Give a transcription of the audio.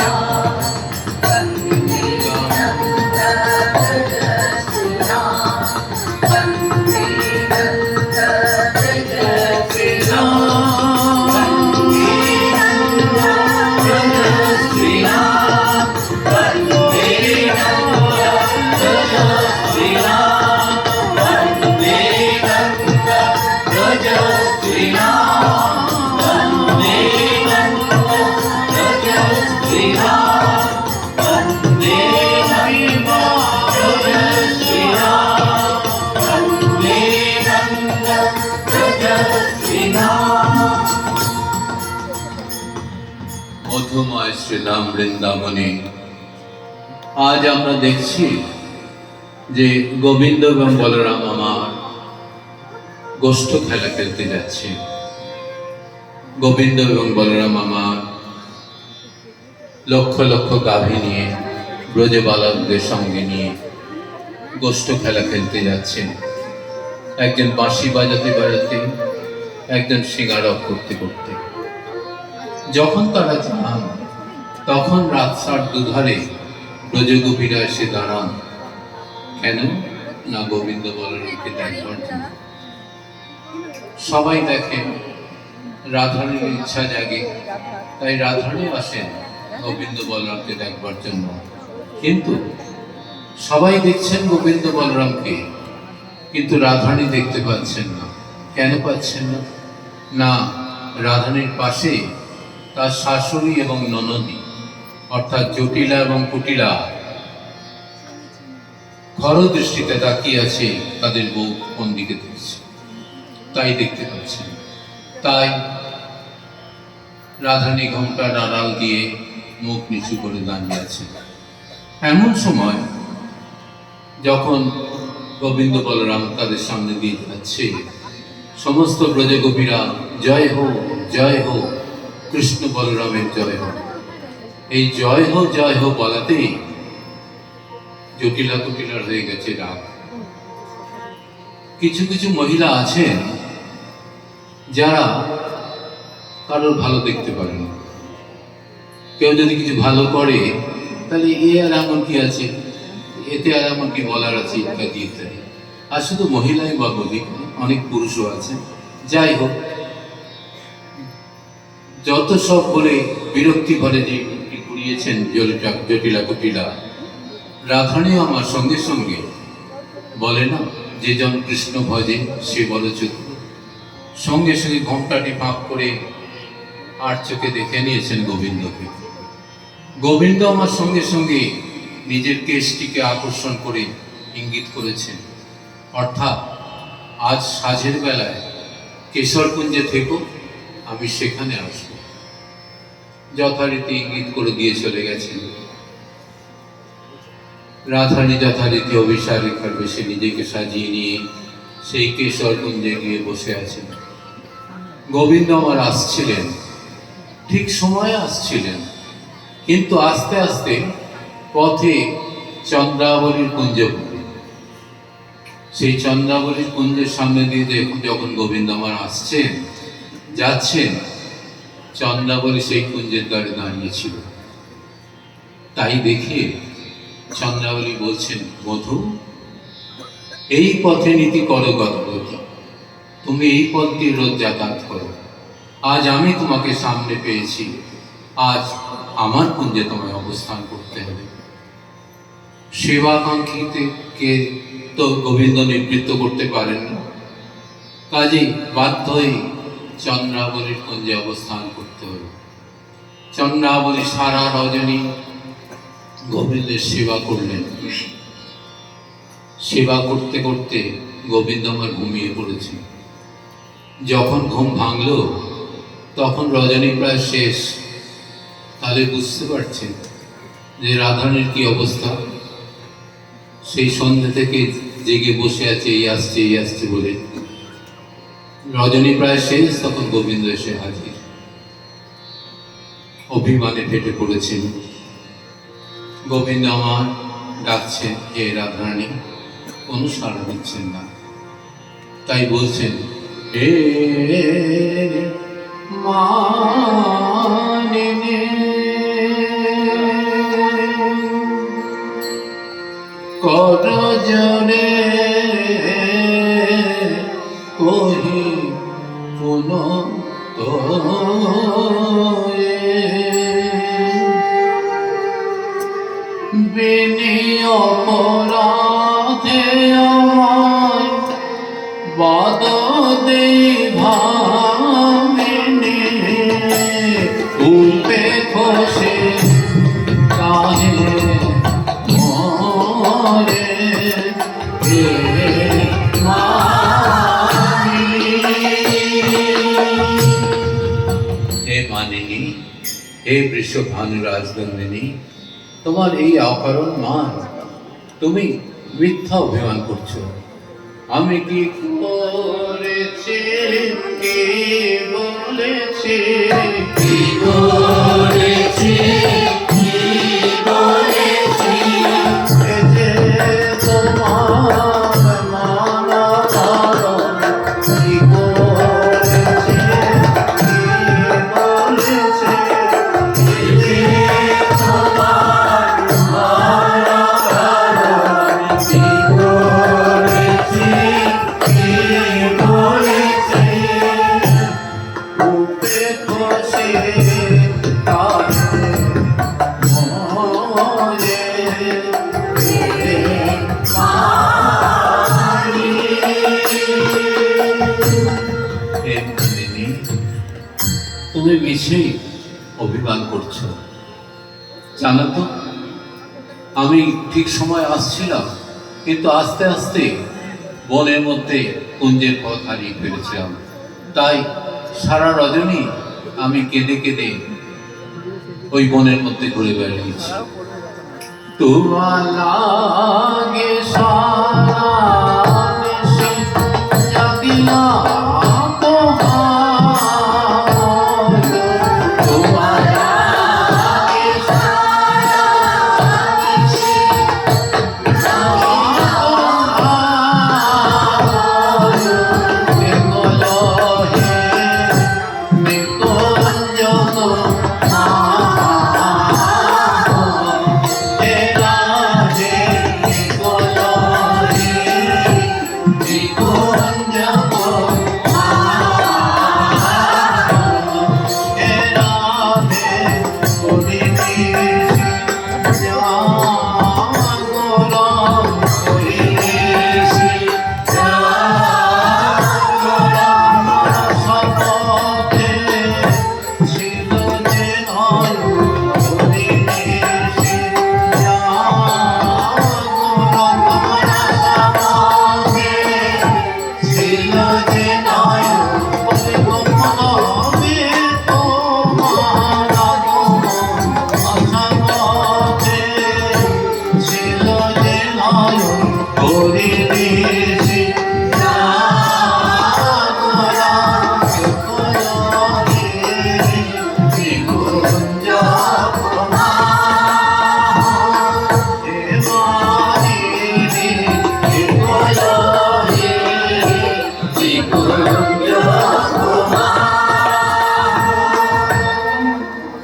Oh. মধুময় শ্রীধাম বৃন্দাবনে। আজ আমরা দেখছি যে গোবিন্দ এবং বলরাম আমার গোষ্ঠ খেলা খেলতে যাচ্ছে। গোবিন্দ এবং বলরাম আমার লক্ষ লক্ষ গাভী নিয়ে ব্রজে বালকদের সঙ্গে নিয়ে গোষ্ঠ খেলা খেলতে যাচ্ছেন। একজন বাঁশি বাজাতে বাজাতে, একজন সিঙ্গারক করতে করতে। যখন তারা যান তখন রাস্তার দুধারে ব্রজগোপীরা এসে দাঁড়ান। কেন? না গোবিন্দ বলরামকে দেখবার জন্য সবাই দেখেন রাধারণীর ইচ্ছা জাগে। তাই রাধারণী আসেন, গোবিন্দ বলরামকে দেখবার জন্য। কিন্তু সবাই দেখছেন গোবিন্দ বলরামকে, কিন্তু রাধারণী দেখতে পাচ্ছেন না। কেন পাচ্ছেন না? না রাধারণীর পাশে তার শাশুড়ি এবং ননদী, অর্থাৎ জটিলা এবং কুটিলা। খর দৃষ্টিতে তাকিয়ে আছে তাদের বউ কোন দিকে দেখছে। তাই দেখতে পাচ্ছেন তাই রাধানী ঘোমটার আড়াল দিয়ে মুখ নিচু করে দাঁড়িয়ে আছে। এমন সময় যখন গোবিন্দ বলরাম তাদের সামনে দিয়ে যাচ্ছে, সমস্ত ব্রজগোপীরা, জয় হোক, জয় হো কৃষ্ণ বলরামের জয় হোক। এই জয় হোক জয় হোক বলাতেই জটিলা কুটিলার হয়ে গেছে রাগ। কিছু কিছু মহিলা আছেন যারা কারোর ভালো দেখতে পারে না। কেউ যদি কিছু ভালো করে, তাহলে এ আর এমন কি আছে? এতে আর এমন কি বলার আছে ইত্যাদি ইত্যাদি। আর শুধু মহিলাই বা বলি অনেক পুরুষও আছে যাই হোক যত সব বলে বিরক্তি ভরে যে কুড়িয়েছেন জটিলা জটিলা কুটিলা। রাধানীও আমার সঙ্গে সঙ্গে বলে না, যে জন কৃষ্ণ ভজে, সে বলে চতুর সঙ্গে সঙ্গে ঘোমটাটি পাপ করে আর চোখে দেখে নিয়েছেন গোবিন্দকে। গোবিন্দ আমার সঙ্গে সঙ্গে নিজের কেশটিকে আকর্ষণ করে ইঙ্গিত করেছেন। অর্থাৎ, আজ সাজের বেলায় কেশরকুঞ্জে থেকো, আমি সেখানে আসব। যথারীতি ইঙ্গিত করে দিয়ে চলে গেছেন রাধারণী যথারীতি অভিসার রেখার বেশি নিজেকে সাজিয়ে নিয়ে সেই কেশরকুঞ্জে গিয়ে বসে আছেন। গোবিন্দ আমার আসছিলেন। ঠিক সময়ে আসছিলেন। কিন্তু আস্তে আস্তে পথে চন্দ্রাবলীর কুঞ্জ সেই চন্দ্রাবলীর কুঞ্জের সামনে দিয়ে যখন গোবিন্দ আমার আসছেন, যাচ্ছেন চন্দ্রাবলী সেই কুঞ্জের দ্বারে দাঁড়িয়েছিল তাই দেখে চন্দ্রাবলী বলছেন, মধু, এই পথে নীতি করো গতগতি তুমি এই পথ দিয়ে রোজ যাতায়াত করো। আজ আমি তোমাকে সামনে পেয়েছি। আজ আমার কুঞ্জে তোমায় অবস্থান করতে হবে। সেবাকাঙ্ক্ষীতে কে তো গোবিন্দ নিবৃত্ত করতে পারেন না। কাজেই বাধ্য হয়ে চন্দ্রাবলীর কুঞ্জে অবস্থান করতে হবে চন্দ্রাবলী সারা রজনী গোবিন্দের সেবা করলেন। সেবা করতে করতে গোবিন্দ আমার ঘুমিয়ে পড়েছে। যখন ঘুম ভাঙলো, তখন রজনী প্রায় শেষ। তাহলে বুঝতে পারছেন যে রাধারণীর কি অবস্থা? সেই সন্ধ্যে থেকে জেগে বসে আছে, এই আসছে এই আসছে বলে রজনী প্রায় শেষ তখন গোবিন্দ এসে হাজির। অভিমানে ফেটে পড়েছেন। গোবিন্দ আমার ডাকছেন, হে রাধারানী, কোনো সাড়া দিচ্ছেন না। তাই বলছেন, হে মানিনে বিনি বৃষভানু রাজনন্দিনী তোমার এই অকারণ মান তুমি মিথ্যা অভিমান করছ। আমি কি করেছি? কি বলেছি? তুমি মিছেই অভিমান করছ। জানো তো, আমি ঠিক সময় আসছিলাম, কিন্তু আস্তে আস্তে বনের মধ্যে কুঞ্জের পথ হারিয়ে ফেলেছিলাম। তাই সারা রজনী আমি কেঁদে কেঁদে ওই বনের মধ্যে ঘুরে বেড়িয়েছি। তোমার লাগে সারা